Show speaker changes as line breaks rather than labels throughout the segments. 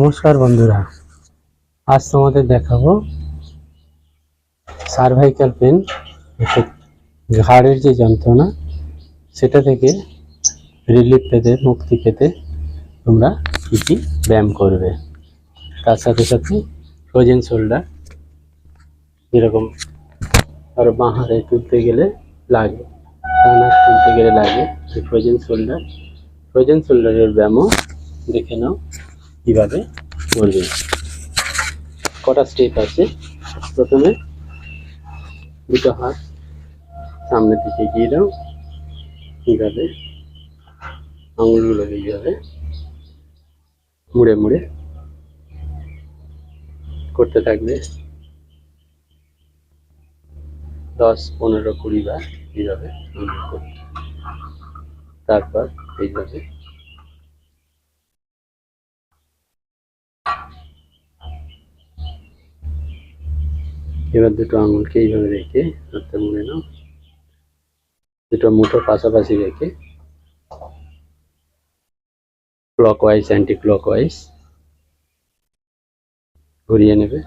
নমস্কার বন্ধুরা, আজ তোমাদের দেখাবো সার্ভাইকাল পেন ঘাড়ের যে যন্ত্রণা, সেটা থেকে রিলিফ পেতে, মুক্তি পেতে তোমরা কী কী ব্যায়াম করবে। তার সাথে সাথে ফ্রোজেন শোল্ডার যেরকম আর বাঁ হাতে তুলতে গেলে লাগে, ডান তুলতে গেলে লাগে ফ্রোজেন শোল্ডার ফ্রোজেন শোল্ডারের ব্যায়ামও দেখে নাও কীভাবে করবে কটা স্টেপ আছে? প্রথমে দুটো হাত সামনের দিকে এগিয়ে দাও। এইভাবে আঙুলগুলো এইভাবে মুড়ে মুড়ে করতে থাকবে। দশ, পনেরো, কুড়ি বার এইভাবে তারপর এইভাবে এবার দুটো আঙুলকে এইভাবে রেখে হাতটা মুড়ে নাও। দুটো মুঠো পাশাপাশি রেখে clockwise anticlockwise ঘুরিয়ে নেবে।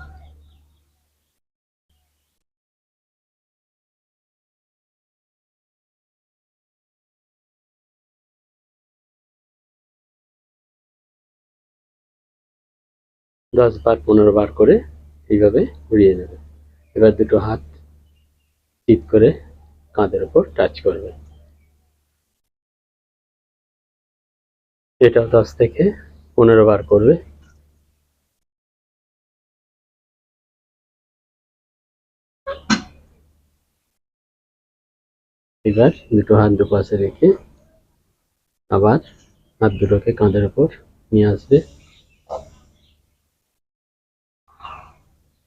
দশ বার, পনেরো বার করে এইভাবে ঘুরিয়ে নেবে। এবার দুটো হাত চিপ করে কাঁধের ওপর টাচ করবে। এটাও দশ থেকে পনেরো বার করবে। এবার দুটো হাত দুপাশে রেখে আবার হাত দুটোকে কাঁধের ওপর নিয়ে আসবে।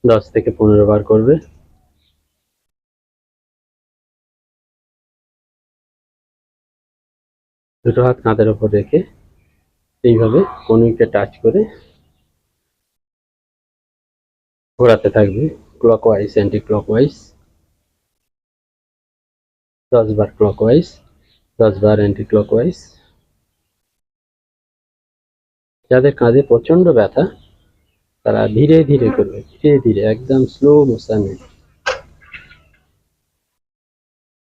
দশ থেকে পনেরো বার করবে। দুটো হাত কাঁধের ওপর রেখে এইভাবে কনুইকে টাচ করে ঘোরাতে থাকবে clockwise anticlockwise দশ বার ক্লক ওয়াইজ দশ বার অ্যান্টি ক্লক ওয়াইজ যাদের কাঁধে প্রচণ্ড ব্যথা তারা ধীরে ধীরে করবে, ধীরে ধীরে, একদম স্লো মোশনে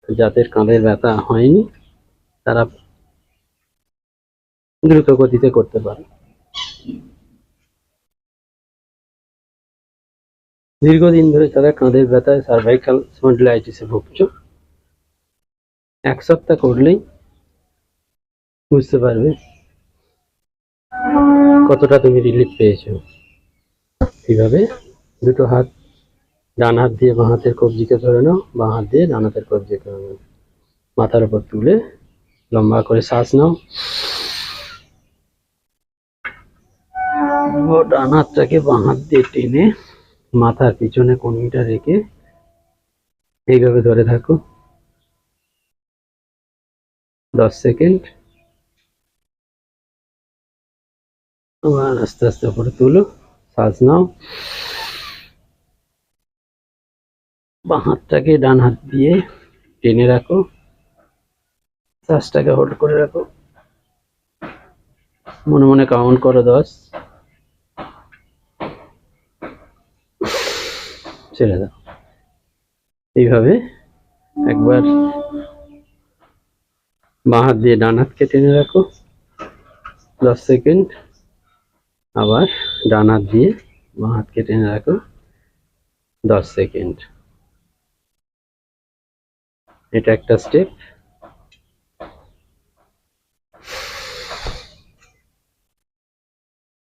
যাদের কাঁধের ব্যথা হয়নি, তারা দ্রুত গতিতে করতে পারে। দীর্ঘদিন ধরে তারা কাঁধের ব্যথায় সার্ভাইকাল স্পন্ডিলাইটিসে ভুগছ। এক সপ্তাহ করলেই বুঝতে পারবে কতটা তুমি রিলিফ পেয়েছ। এইভাবে দুটো হাত, ডান হাত দিয়ে বাঁ হাতের কবজিকে ধরে নাও, বাঁ হাত দিয়ে ডান হাতের কবজিকে ধরে মাথার উপর তুলে লম্বা করে শ্বাস নাও। ডান হাতটাকে বাঁ হাত দিয়ে টেনে মাথার পিছনে কনুইটা রেখে এইভাবে ধরে থাকো। দশ সেকেন্ড। আবার আস্তে আস্তে উপরে তুলো। শ্বাস নাও বাঁ হাতটাকে ডান হাত দিয়ে টেনে রাখো। শ্বাসটাকে হোল্ড করে রাখো। মনে মনে কাউন্ট করো দশ। ছেড়ে দাও। এইভাবে একবার বাঁ হাত দিয়ে ডান হাতকে টেনে রাখো। দশ সেকেন্ড। আবার ডান হাত দিয়ে বাঁ হাতকে টেনে রাখো। দশ সেকেন্ড। এটা একটা স্টেপ।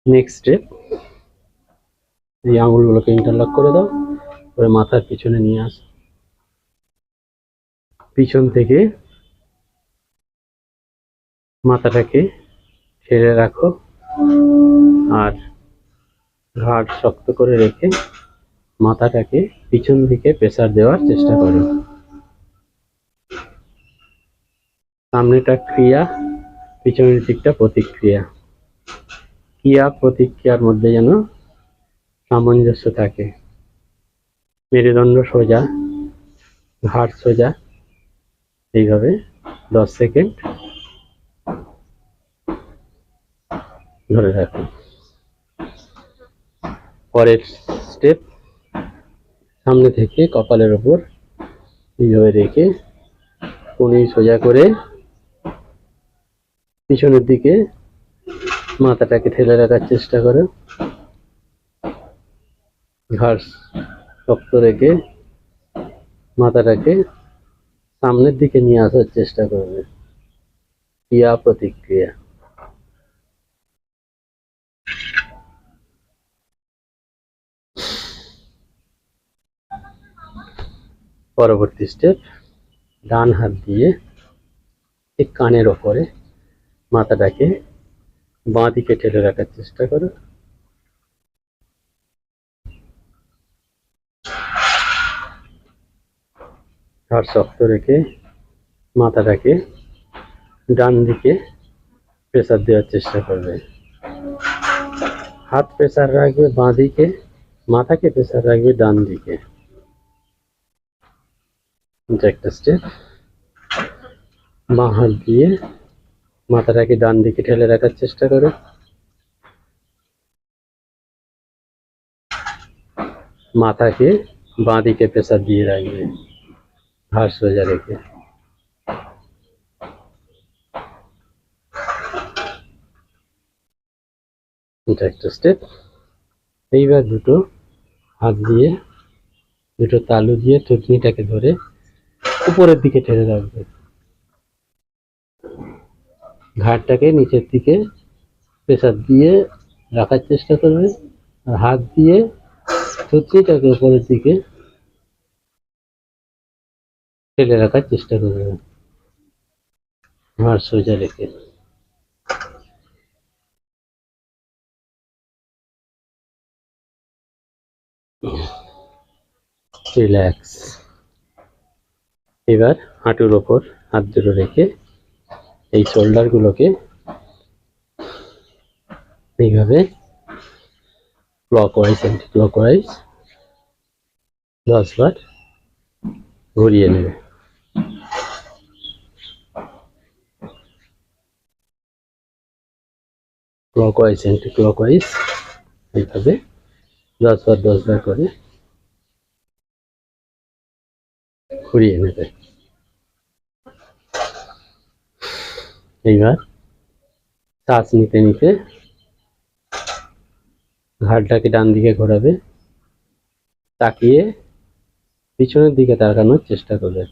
Next step. এই আঙুলগুলোকে ইন্টারলক করে দাও। করে মাথার পিছনে নিয়ে আসো। পিছন থেকে মাথাটাকে ছেড়ে রাখো। আর ঘাড় শক্ত করে রেখে মাথাটাকে পিছন দিকে প্রেসার দেওয়ার চেষ্টা করো। সামনেটা ক্রিয়া, পিছনের দিকটা প্রতিক্রিয়া। ক্রিয়া প্রতিক্রিয়ার মধ্যে যেন সামঞ্জস্য থাকে। মেরুদণ্ড সোজা ঘাট সোজা, এইভাবে দশ সেকেন্ড ধরে রাখুন পরের স্টেপ সামনে থেকে কপালের ওপর এইভাবে রেখে কোনি সোজা করে পিছনের দিকে মাথাটাকে ঠেলে রাখার চেষ্টা করো। ঘাস শক্ত রেখে মাথাটাকে সামনের দিকে নিয়ে আসার চেষ্টা করবে। ক্রিয়া প্রতিক্রিয়া। পরবর্তী স্টেপ ডান হাত দিয়ে ঠিক কানের ওপরে মাথাটাকে বাঁ দিকে ঠেলে রাখার চেষ্টা করো। ঘাড় শক্ত রেখে মাথাটাকে ডান দিকে প্রেসার দেওয়ার চেষ্টা করবে। হাত প্রেসার রাখবে বাঁ দিকে, মাথাকে প্রেসার রাখবে ডান দিকে। এটা একটা স্টেপ হাত দিয়ে মাথাটাকে ডান দিকে ঠেলে রাখার চেষ্টা করো। মাথাকে বাঁ দিকে প্রেসার দিয়ে রাখবে। ঘাড় সোজা রেখে। এটা একটা স্টেপ এইবার দুটো হাত দিয়ে, দুটো তালু দিয়ে থুতনিটাকে ধরে উপরের দিকে ঠেলে রাখবে। ঘাড়টাকে নিচের দিকে প্রেসার দিয়ে রাখার চেষ্টা করবে আর হাত দিয়ে থুতনিটাকে উপরের দিকে ঠেলে রাখার চেষ্টা করবে। ঘাড় সোজা রেখে। রিল্যাক্স। এবার হাঁটুর ওপর হাত দুটো রেখে এই শোল্ডারগুলোকে এইভাবে ক্লকওয়াইজ অ্যান্টি ক্লকওয়াইজ দশবার ঘুরিয়ে নেবে। ক্লকওয়াইজ অ্যান্টি ক্লকওয়াইজ এইভাবে দশবার দশবার করে ঘুরিয়ে নেবে। এইবার শ্বাস নিতে নিতে ঘাড়টাকে ডান দিকে ঘোরাবে, তাকিয়ে পিছনের দিকে তাকানোর চেষ্টা করবে।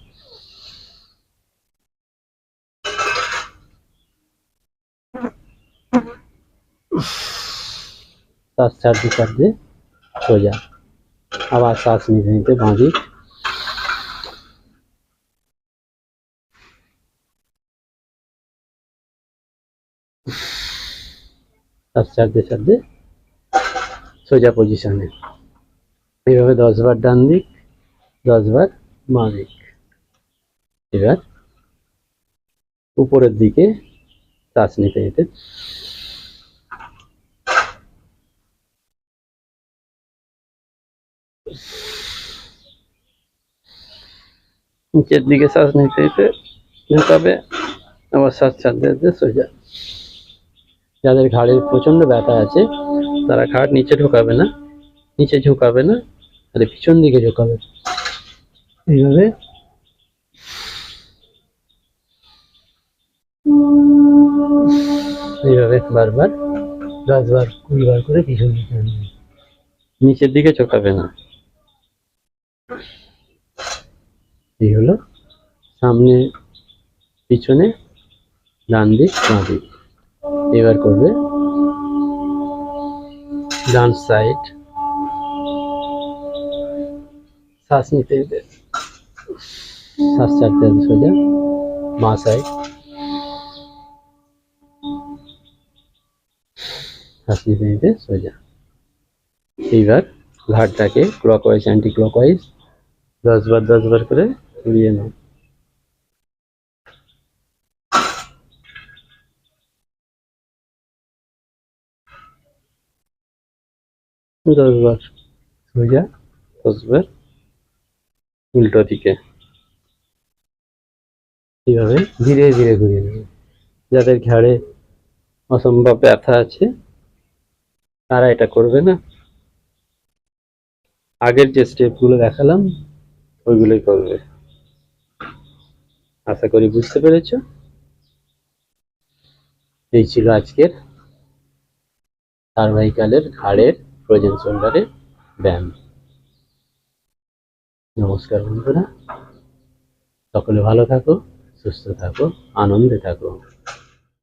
শ্বাস ছাড়তে সোজা। আবার শ্বাস নিতে নিতে বাঁদিক। শ্বাস ছাড়তে ছাড়তে সোজা পজিশনে এইভাবে দশবার ডান দিক, দশবার বাঁ দিক। এবার উপরের দিকে শ্বাস নিতে নিতে। নিচের দিকে শ্বাস নিতে নিতে ঢুকাবে আবার শ্বাস ছাড়তে ছাড়তে সোজা। যাদের ঘাড়ে প্রচণ্ড ব্যথা আছে, তারা ঘাড় নিচে ঢোকাবে না, নিচে ঝুঁকাবে না, তাহলে পিছন দিকে ঝুঁকাবে। এইভাবে এইভাবে বারবার দশবার কুড়িবার করে পিছন দিকে আনবে। নিচের দিকে ঝোঁকাবে না। এই হলো সামনে, পিছনে, ডান দিক, বাঁ দিক। এবার করবে। ডান সাইড। শ্বাস নিতে নিতে শ্বাস ছাড়তে সোজা। বাঁ সাইড। শ্বাস নিতে নিতে সোজা। এইবার ঘাটটাকে ক্লকওয়াইজ অ্যান্টি ক্লকওয়াইজ দশবার দশবার করে ঘুরিয়ে নাও। দশবার সোজা দশবার উল্টো দিকে। এইভাবে ধীরে ধীরে ঘুরিয়ে নেবে। যাদের ঘাড়ে অসম্ভব ব্যথা আছে তারা এটা করবে না। আগের যে স্টেপগুলো দেখালাম ওইগুলোই করবে। আশা করি বুঝতে পেরেছ? এই ছিল আজকের সার্ভাইকালের ঘাড়ের ফ্রোজেন শোল্ডারের ব্যায়াম। নমস্কার বন্ধুরা। সকলে ভালো থাকো সুস্থ থাকো আনন্দে থাকো।